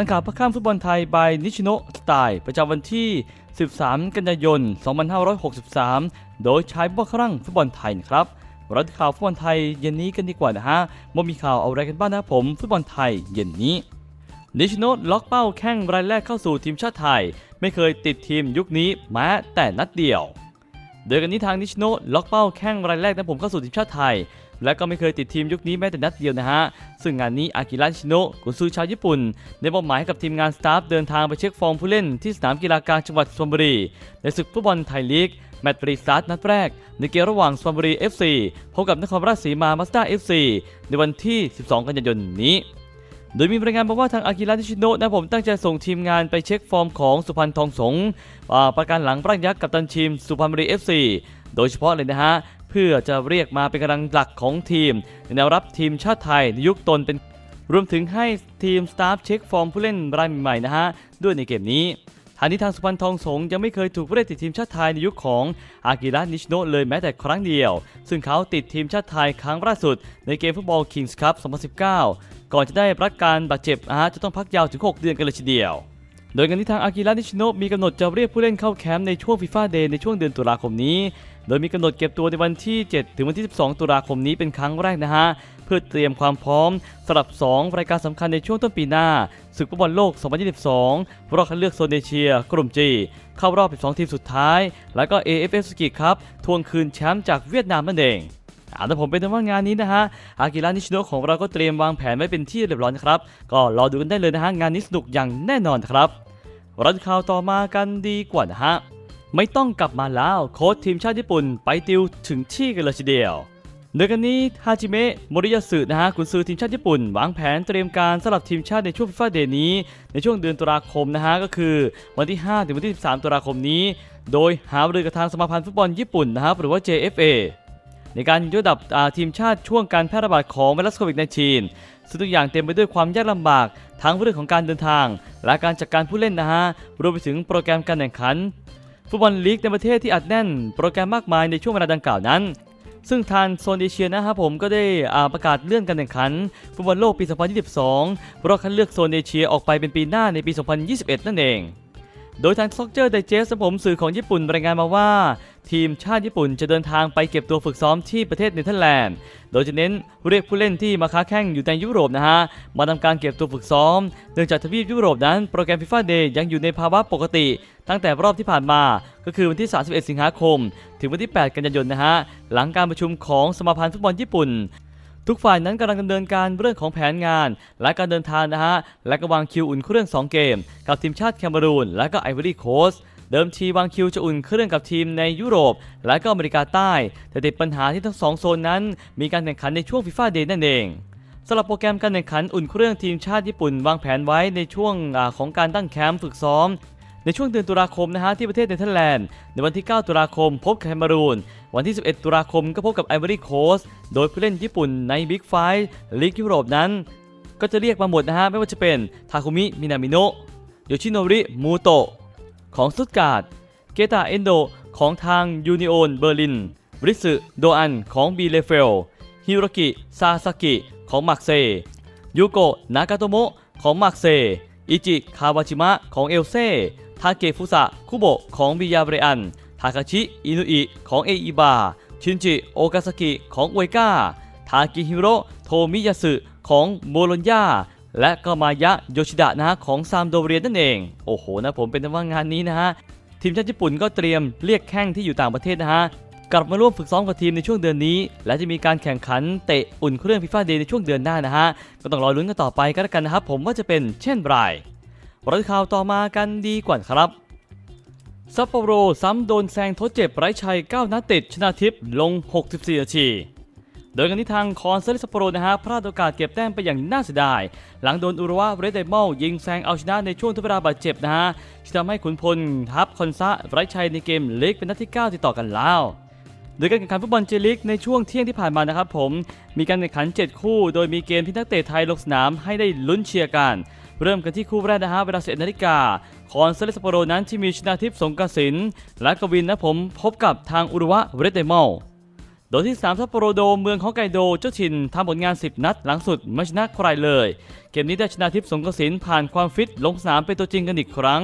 ทันข่าวพระข้ามฟุตบอลไทยบายนิชิโนสไตล์ประจำวันที่ 13 กันยายน 2563 โดยใช้บอครั่งฟุตบอลไทยนะครับราที่ข่าวฟุตบอลไทยเย็นนี้กันดีกว่านะฮะว่ามีข่าวเอาอะไรกันบ้างนะครับผม ฟุตบอลไทยเย็นนี้นิชิโนล็อกเป้าแข้งรายแรกเข้าสู่ทีมชาติไทย ไม่เคยติดทีมยุคนี้แม้แต่นัดเดียวโดยกันนี้ทางนิชโนล็อกเป้าแข้งรายแรกนะผมเข้าสู่ทีมชาติไทย และก็ไม่เคยติดทีมยุคนี้แม้แต่นัดเดียวนะฮะ ซึ่งงานนี้อากิระนิชิโนะกุนซือชาวญี่ปุ่น ได้มอบหมายให้กับทีมงานสตาฟเดินทางไปเช็คฟอร์มผู้เล่นที่สนามกีฬากลางจังหวัดสุพรรณบุรีในศึกฟุตบอลไทยลีกแมตช์ปรีสตาร์ทนัดแรก ในเกมระหว่างสุพรรณบุรี FC พบกับนครราชสีมามาสด้า FC ในวันที่ 12 กันยายนนี้โดยมีรายงานมาว่าทางอากิระนิชิโนะนะผมตั้งใจส่งทีมงานไปเช็คฟอร์มของสุพรรณทองสงฆ์อ่าประการหลังปรังยักษ์กับตันทีมสุพรรณบุรี FC โดยเฉพาะเลยนะฮะ เพื่อจะเรียกมาเป็นกำลังหลักของทีมในแนวรับทีมชาติไทยในยุคตนเป็นรวมถึงให้ทีมสตาฟเช็คฟอร์มผู้เล่นรายใหม่ๆนะฮะด้วยในเกมนี้ทางนี้ทางสุพรรณทองสงยังไม่เคยถูกผู้เล่นติดทีมชาติไทยในยุคของอากิระนิชโนเลยแม้แต่ครั้งเดียว ซึ่งเขาติดทีมชาติไทยครั้งล่าสุด ในเกมฟุตบอลคิงส์คัพ 2019 ก่อนจะได้รับการบาดเจ็บนะฮะจะต้องพักยาวถึง 6 เดือนกันเลยทีเดียว โดยกันที่ทางอากิระนิชโนมีกำหนดจะเรียกผู้เล่นเข้าแคมป์ในช่วงฟีฟ่าเดย์ในช่วงเดือนตุลาคมนี้ โดยมีกำหนดเก็บตัวในวันที่ 7 ถึงวันที่ 12 ตุลาคมนี้เป็นครั้งแรกนะฮะ เพื่อเตรียมความพร้อมสำหรับ 2 รายการสำคัญในช่วงต้นปีหน้า ศึกฟุตบอลโลก 2022 รอบคัดเลือกโซนเอเชีย กลุ่มจีเข้ารอบ 12 ทีมสุดท้าย แล้วก็ AFF สกิครับทวงคืนแชมป์จากเวียดนามนั่นเองอาแต่ผมเป็นว่างานนี้นะฮะ อากิระนิชโนของเราก็เตรียมวางแผนไว้เป็นที่เรียบร้อยนะครับ ก็รอดูกันได้เลยนะฮะ งานนี้สนุกอย่างแน่นอนครับรันข่าวต่อมากันดีกว่านะฮะ ไม่ต้องกลับมาแล้วโค้ชทีมชาติญี่ปุ่นไปติวถึงที่กันเลยทีเดียวโดยกันนี้ฮาจิเมะโมริยาสึนะฮะกุนซือทีมชาติญี่ปุ่นวางแผนเตรียมการสำหรับทีมชาติในช่วงฟีฟ่าเดย์นี้ ในช่วงเดือนตุลาคมนะฮะก็คือวันที่ 5 ถึงวันที่ 13 ตุลาคมนี้ โดยหารือกับทางสมาพันธ์ฟุตบอลญี่ปุ่นนะครับหรือว่า JFA ในการยกระดับทีมชาติช่วงการแพร่ระบาดของไวรัสโควิด -19 ซึ่งทุกอย่างเต็มไปด้วยความยากลำบาก ทั้งเรื่องของการเดินทาง และการจัดการผู้เล่นนะฮะรวมไปถึงโปรแกรมการแข่งขัน ฟุตบอลลีกในประเทศที่อัดแน่น โปรแกรมมากมายในช่วงเวลาดังกล่าวนั้น ซึ่งทางโซนเอเชียนะครับผมก็ได้อาประกาศเลื่อนการแข่งขันฟุตบอลโลกปี 2022รอบคัดเลือกโซนเอเชียออกไปเป็นปีหน้าในปี 2021 นั่นเองโดยทางซ็อกเจอร์ไดเจสผมสื่อของญี่ปุ่นรายงานมาว่า ทีมชาติญี่ปุ่นจะเดินทางไปเก็บตัวฝึกซ้อมที่ประเทศเนเธอร์แลนด์ โดยจะเน้นเรียกผู้เล่นที่มาค้าแข่งอยู่ในยุโรปนะฮะ มาทำการเก็บตัวฝึกซ้อม เนื่องจากทวีปยุโรปนั้นโปรแกรมฟีฟ่าเดย์ยังอยู่ในภาวะปกติ ตั้งแต่รอบที่ผ่านมา ก็คือวันที่ 31 สิงหาคม ถึงวันที่ 8 กันยายนนะฮะ หลังการประชุมของสมาพันธ์ฟุตบอลญี่ปุ่นทุกฝ่ายนั้นกำลังดำเนินการเรื่องของแผนงาน และการเดินทางนะฮะ และก็วางคิวอุ่นเครื่อง 2 เกม กับทีมชาติแคนารูนและก็ไอวอรี่โคสต์ เดิมทีวางคิวจะอุ่นเครื่องกับทีมในยุโรป และก็อเมริกาใต้ แต่ติดปัญหาที่ทั้งสองโซนนั้น มีการแข่งขันในช่วงฟีฟ่าเดย์นั่นเองสำหรับโปรแกรมการแข่งขันอุ่นเครื่องทีมชาติญี่ปุ่น วางแผนไว้ในช่วงอของการตั้งแคมป์ฝึกซ้อม ในช่วงเดือนตุลาคมนะฮะที่ประเทศเนเธอร์แลนด์ ในวันที่ 9 ตุลาคม พบแคนารูน วันที่ 11 ตุลาคมก็พบกับไอวอรี่โคสโดยผู้เล่นญี่ปุ่นในบิ๊กไฟลีกยุโรปนั้น ก็จะเรียกมาหมดนะฮะไม่ว่าจะเป็นทาคุมิมินามิโนะโยชิโนริมูโตะ ของสตุตการ์ด เกตาเอนโดของทางยูนิโอนเบอร์ลิน บริสึโดอันของบีเลเฟล ฮิโรกิซาซากิของมักเซ ยูโกะนากาโตโมะของมักเซ อิจิคาวาจิมะของเอลเซ ทาเกฟุสะคุโบะของบิยาเบรอัน ทาคาชิอินุอิของเออิบา ชินจิโอกาซากิของอุเอกาทากิฮิโรโทมิยาสึของโบโลญญา และก็มายะโยชิดะนะฮะของซามโดเรียนนั่นเอง โอ้โหนะผมเป็นว่างานนี้นะฮะทีมชาติญี่ปุ่นก็เตรียมเรียกแข้งที่อยู่ต่างประเทศนะฮะกลับมาร่วมฝึกซ้อมกับทีมในช่วงเดือนนี้ และจะมีการแข่งขันเตะอุ่นเครื่องฟีฟ่าเดย์ในช่วงเดือนหน้านะฮะ ก็ต้องรอลุ้นกันต่อไปก็แล้วกันนะครับ ผมว่าจะเป็นเช่นไรรายข่าวต่อมากันดีกว่าครับซัปโปโรซ้ำโดนแซงทดเจ็บไร้ชัย 9นัดติดชนะทิพย์ลง 64นาที โดยกันที่ทางคอนเซลิสโปโรนะฮะพลาดโอกาสเก็บแต้มไปอย่างน่าเสียดาย หลังโดนอุรวะเรดเดมอลยิงแซงเอาชนะในช่วงทดเวลาบาดเจ็บนะฮะที่ทำให้ขุนพลทัพคอนซะไร้ชัยในเกมเล็กเป็นนัดที่ 9 ติดต่อกันแล้วโดยการแข่งขันฟุตบอลเจลิกในช่วงเที่ยงที่ผ่านมานะครับผม มีการแข่งขัน 7 คู่ โดยมีเกมที่นักเตะไทยลงสนามให้ได้ลุ้นเชียร์กัน เริ่มกันที่คู่แรกนะฮะเวลา11นาฬิกาคอนเซเลสโปโรนั้นที่มีชนาทิพย์สงกสินและกวินนะผมพบกับทางอุรุวะเรเดมอล โดยที่สามซัปโปโรโดมเมืองของไกโดเจ้าถิ่นทำผลงาน 10 นัดหลังสุดไม่ชนะใครเลย เกมนี้ได้ชนะทิพย์สงกสินผ่านความฟิตลงสนามเป็นตัวจริงกันอีกครั้ง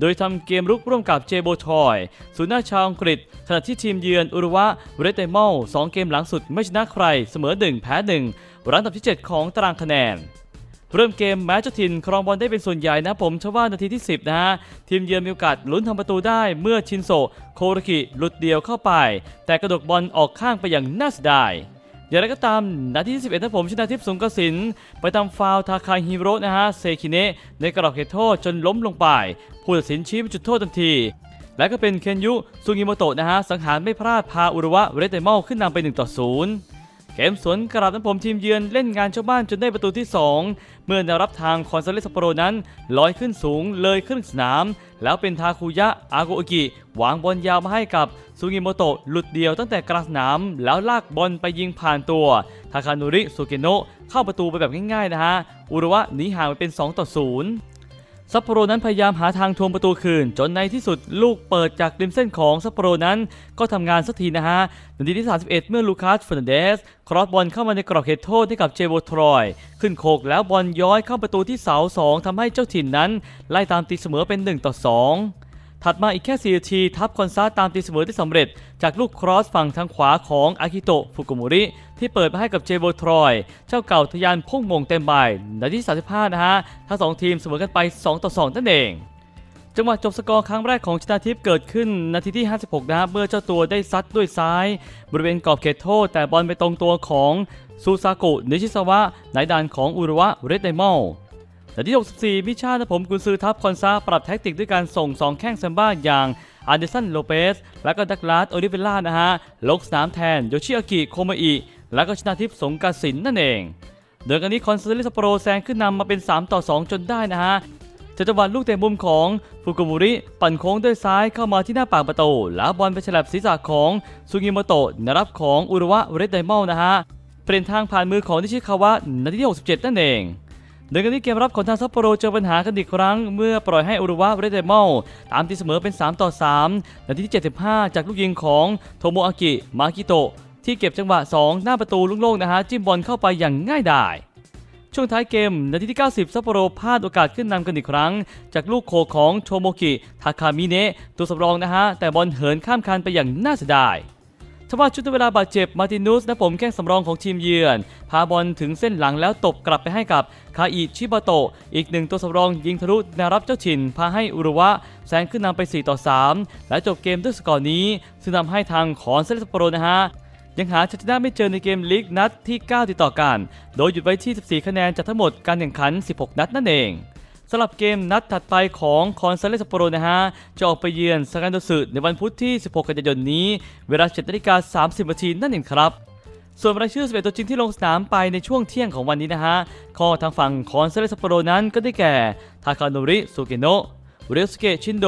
โดยทำเกมรุกร่วมกับเจโบทอยศูนย์หน้าชาวอังกฤษขณะที่ทีมเยือนอุรุวะเรเตมอลสองเกมหลังสุดไม่ชนะใครเสมอ 1 แพ้1รั้งอันดับที่ 7 ของตารางคะแนน เริ่มเกมแม้เจ้าถิ่นครองบอลได้เป็นส่วนใหญ่นะผมเชื่อว่านาทีที่ 10 นะฮะทีมเยือนมีโอกาสลุ้นทำประตูได้เมื่อชินโซโคโรกิหลุดเดียวเข้าไป แต่กระดกบอลออกข้างไปอย่างน่าเสียดายอย่างไรก็ตามนาทีที่ 11นผมชนะทิพย์สงกระสิน ไปทำฟาวทาคาฮิโร่นะฮะเซคิเนะในกรอบเขตโทษจนล้มลงไป ผู้ตัดสินชี้เป็นจุดโทษทันที และก็เป็นเคนยุซุงิโมโตะนะฮะสังหารไม่พลาดพาอุรุวะเรเตมอลขึ้นนำไป1ต่อ0 เกมสวนกราบน้ำผมทีมเยือนเล่นงานชาวบ้านจนได้ประตูที่ 2 เมื่อแนวรับทางคอนซาเลสโปโรนั้นลอยขึ้นสูงเลยครึ่งสนาม แล้วเป็นทาคุยะอาโกโอกิวางบอลยาวมาให้กับซูงิโมโตะหลุดเดียวตั้งแต่กลางสนาม แล้วลากบอลไปยิงผ่านตัวทาคานุริสุเกโนะเข้าประตูไปแบบง่ายๆนะฮะอุรุวะหนีห่างไปเป็น 2 ต่อ 0 ซัปโปโรนั้นพยายามหาทางทวงประตูคืน จนในที่สุดลูกเปิดจากริมเส้นของซัปโปโรนั้นก็ทำงานสักทีนะฮะนาทีที่ 31 เมื่อลูคัสเฟอร์นันเดส ครอสบอลเข้ามาในกรอบเขตโทษให้กับเจโบทรอย ขึ้นโคกแล้วบอลย้อยเข้าประตูที่เสา 2ทำให้เจ้าถิ่นนั้น ไล่ตามตีเสมอเป็น 1 ต่อ 2 ถัดมาอีกแค่4นาทีทับคอนซาตามตีเสมอได้สำเร็จ จากลูกครอสฝั่งทางขวาของอากิโตะฟุกุมุริ ที่เปิดมาให้กับเจโบทรอย เจ้าเก่าทะยานพุ่งมงเต็มใบนาที่35 นะฮะ ทั้งสองทีมเสมอกันไป 2 ต่อ 2 นั่นเองจังหวะจบสกอร์ครั้งแรกของชนาทิพย์เกิดขึ้นนาทีที่ 56นะฮะเมื่อเจ้าตัวได้ซัดด้วยซ้าย บริเวณกรอบเขตโทษ แต่บอลไปตรงตัวของซูซากุนิชิซาวะในด่านของอุรุวะเรดไดมอล นาทีที่ 64 มิชาติผมกุนซือทัพคอนซาปรับแท็กติกด้วยการส่ง 2 แข้งแซมบ้าอย่างอันเดอร์สันโลเปส และก็ดักลาสโอลิเวล่านะฮะ ลงสนามแทน โยชิอากิโคมาอิ และก็ชนาทิพย์สงกสินนั่นเอง โดยกันนี้คอนซาเลสโปโรแซงขึ้นนำมาเป็น 3 ต่อ 2 จนได้นะฮะจากจังหวะลูกเตะมุมของฟุกุมุริ ปั่นโค้งด้วยซ้ายเข้ามาที่หน้าปากประตูแล้วบอลไปฉลับศีรษะของซูงิโมโตะนรับของอุรุวะเรดไดมอลนะฮะเปลี่ยนทางผ่านมือของนิชิคาวะนาทีที่ 67 นั่นเอง โดยกันที่เกมรับของทางซัปโปโรเจอปัญหากันอีกครั้ง เมื่อปล่อยให้อุรุวะเรดไดมอลตามตีเสมอเป็น 3 ต่อ 3 นาทีที่ 75 จากลูกยิงของโทโมอากิมากิโตะที่เก็บจังหวะ 2 หน้าประตูลุกโล่งนะฮะจิ้มบอลเข้าไปอย่างง่ายดายช่วงท้ายเกม นาทีที่ 90 ซัปโปโรพลาดโอกาสขึ้นนำกันอีกครั้ง จากลูกโคของโชโมกิทาคามิเนะตัวสำรองนะฮะ แต่บอลเหินข้ามคันไปอย่างน่าเสียดาย ว่าชุดเวลาบาดเจ็บมาตินุสนะผมแข้งสำรองของทีมเยือน พาบอลถึงเส้นหลังแล้วตบกลับไปให้กับคาอิชิบาโตะอีกหนึ่งตัวสำรองยิงทะลุแนวรับเจ้าถิ่น พาให้อุรุวะแซงขึ้นนำไป 4 ต่อ 3 และจบเกมด้วยสกอร์นี้ ซึ่งทำให้ทางขอนเซเลสโปโรนะฮะยังหาชัยชนะไม่เจอในเกมลีกนัดที่ 9 ติดต่อกัน โดยหยุดไว้ที่ 14 คะแนนจากทั้งหมดการแข่งขัน 16 นัดนั่นเอง สำหรับเกมนัดถัดไปของคอนซาเลสโปโรนะฮะ จะออกไปเยือนซากานโดสึในวันพุธที่ 16 กันยายนนี้ เวลา7นาฬิกา30นาทีนั่นเองครับส่วนรายชื่อ11ตัวจริงที่ลงสนามไปในช่วงเที่ยงของวันนี้นะฮะก็ทางฝั่งคอนซาเลสโปโรนั้นก็ได้แก่ ทาคาโนริสุเกโนะเรสเกะชินโด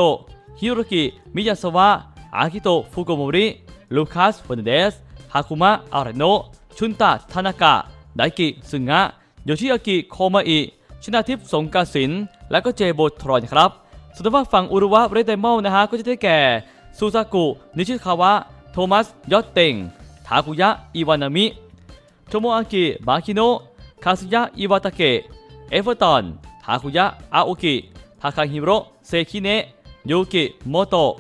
ฮิโรกิ มิยาสวะ อากิโตะ ฟุโกโมริ ลูคัสเฟอนเดส ฮาคุมะ อาราโนะ ชุนตะ ทานากะ ไดกิ ซึงะ โยชิอากิ โคมาอิ ชนาทิพย์สงกาสิน และก็เจโบทรอนครับส่วนทางฝั่งอุรุวะเรดไดมอลนะฮะก็จะได้แก่ซูซากุ นิชิคาวะ โทมัส ยอดเต็ง ทาคุยะ อิวานามิ โทโมอากิ บาคิโนะ คาซุยะ อิวาตะเกะ เอเวอร์ตัน ทาคุยะ อาโอกิ ทาคาฮิโร่ เซคิเนะ ยูกิ โมโตะ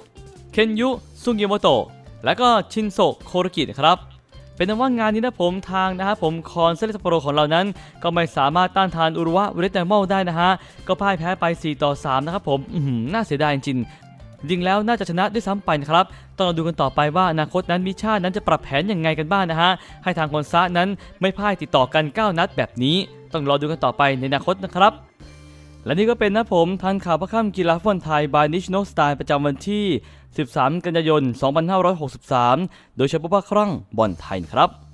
เคนยุ ซุงิโมโตะ และก็ชินโซโคโรกินะครับ เป็นนว่างานนี้นะผมทางนะฮะผมคอนเซเลสโปโรของเรานั้น ก็ไม่สามารถต้านทานอุรุวะเรตไดมอลได้นะฮะ ก็พ่ายแพ้ไป 4 ต่อ 3 นะครับผมหือน่าเสียดายจริงจริงแล้วน่าจะชนะด้วยซ้ำไปนะครับ ต้องมาดูกันต่อไปว่าอนาคตนั้นมิชานั้นจะปรับแผนยังไงกันบ้างนะฮะ ให้ทางคอนซานั้นไม่พ่ายติดต่อกัน 9 นัดแบบนี้ ต้องรอดูกันต่อไปในอนาคตนะครับ และนี่ก็เป็นนะผมทันข่าวพระค่ำกีฬาฟุตบอลไทย บายนิชโนสไตล์ประจำวันที่ 13 กันยายน 2563 โดยเฉพาะพระครั้งบอลไทยครับ